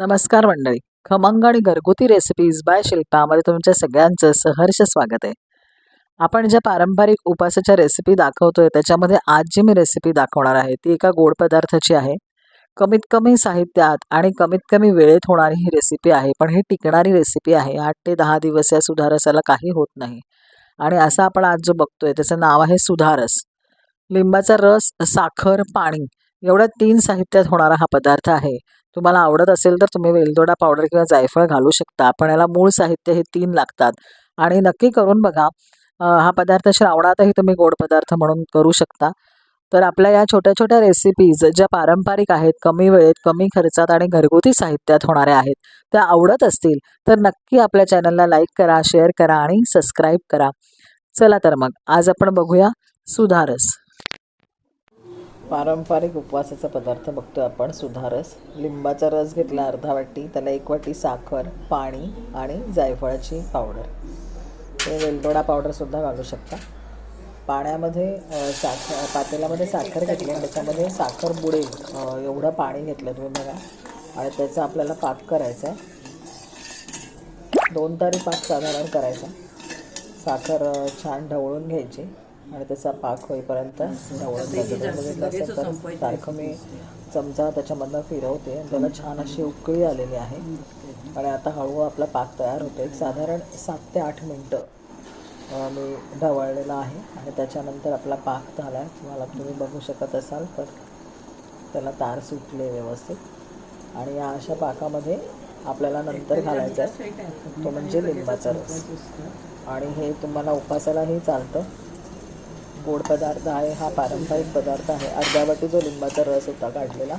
नमस्कार मंडळी. खमंग आणि घरगुती रेसिपीज बाय शिल्पामध्ये तुमच्या सगळ्यांचं सहर्ष स्वागत आहे. आपण ज्या पारंपरिक उपासाच्या रेसिपी दाखवतोय त्याच्यामध्ये आज जी मी रेसिपी दाखवणार आहे. ती एका गोड पदार्थाची आहे. कमीत कमी साहित्यात आणि कमीत कमी वेळेत होणारी ही रेसिपी आहे पण ही टिकणारी रेसिपी आहे. आठ ते दहा दिवस या सुधारसाला काही होत नाही. आणि असा आपण आज जो बघतोय त्याचं नाव आहे सुधारस. लिंबाचा रस साखर पाणी एवढ्या तीन साहित्यात होणारा हा पदार्थ आहे. तुम्हाला आवडत असेल तर तुम्ही वेलदोडा पावडर किंवा जायफळ घालू शकता. पण याला मूळ साहित्य हे तीन लागतात. आणि नक्की करून बघा हा पदार्थ श्रावणातही तुम्ही गोड पदार्थ म्हणून करू शकता. तर आपल्या या छोट्या छोट्या रेसिपीज ज्या पारंपरिक आहेत कमी वेळेत कमी खर्चात आणि घरगुती साहित्यात होणाऱ्या आहेत त्या आवडत असतील तर नक्की आपल्या चॅनलला लाईक करा शेअर करा आणि सबस्क्राईब करा. चला तर मग आज आपण बघूया सुधारस. पारंपरिक उपवासाचा पदार्थ बघतो आपण. सुधारस. लिंबाचा रस घेतला अर्धा वाटी त्याला एक वाटी साखर पाणी आणि जायफळाची पावडर ते वेलदोडा पावडरसुद्धा घालू शकता. पाण्यामध्ये साखर पातेल्यामध्ये साखर घेतली आणि त्याच्यामध्ये साखर बुडेल एवढं पाणी घेतलं तुम्ही बघा. आणि त्याचा आपल्याला पाक करायचा आहे दोन तारी पाक साधारण करायचा. साखर छान ढवळून घ्यायची. आणि त्याचा पाक होईपर्यंत सारखं मी चमचा त्याच्यामधनं फिरवते आणि त्याला छान अशी उकळी आलेली आहे. आणि आता हळूहळू आपला पाक तयार होतो एक साधारण सात ते आठ मिनटं मी ढवळलेला आहे. आणि त्याच्यानंतर आपला पाक झाला आहे तुम्हाला तुम्ही बघू शकत असाल तर त्याला तार सुटले व्यवस्थित. आणि या अशा पाकामध्ये आपल्याला नंतर घालायचं आहे. तो म्हणजे लिंबाचा रस. आणि हे तुम्हाला उपासालाही चालतं. गोड पदार्थ आहे हा पारंपरिक पदार्थ आहे. अर्ध्या वाटी जो लिंबाचा रस होता काढलेला.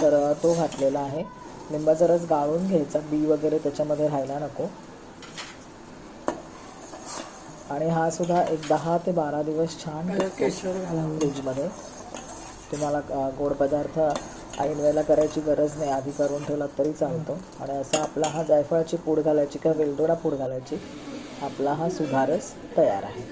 तर तो घातलेला आहे. लिंबाचा रस गाळून घ्यायचा. बी वगैरे त्याच्यामध्ये राहायला नको. आणि हा सुद्धा एक दहा ते बारा दिवस छान फ्रीजमध्ये. तुम्हाला गोड पदार्थ ऐन वेळेला करायची गरज नाही. आधी करून ठेवला तरी चालतो. आणि असा आपला हा जायफळाची पूड घालायची किंवा वेलदोडा पूड घालायची आपला हा सुधारस तयार आहे.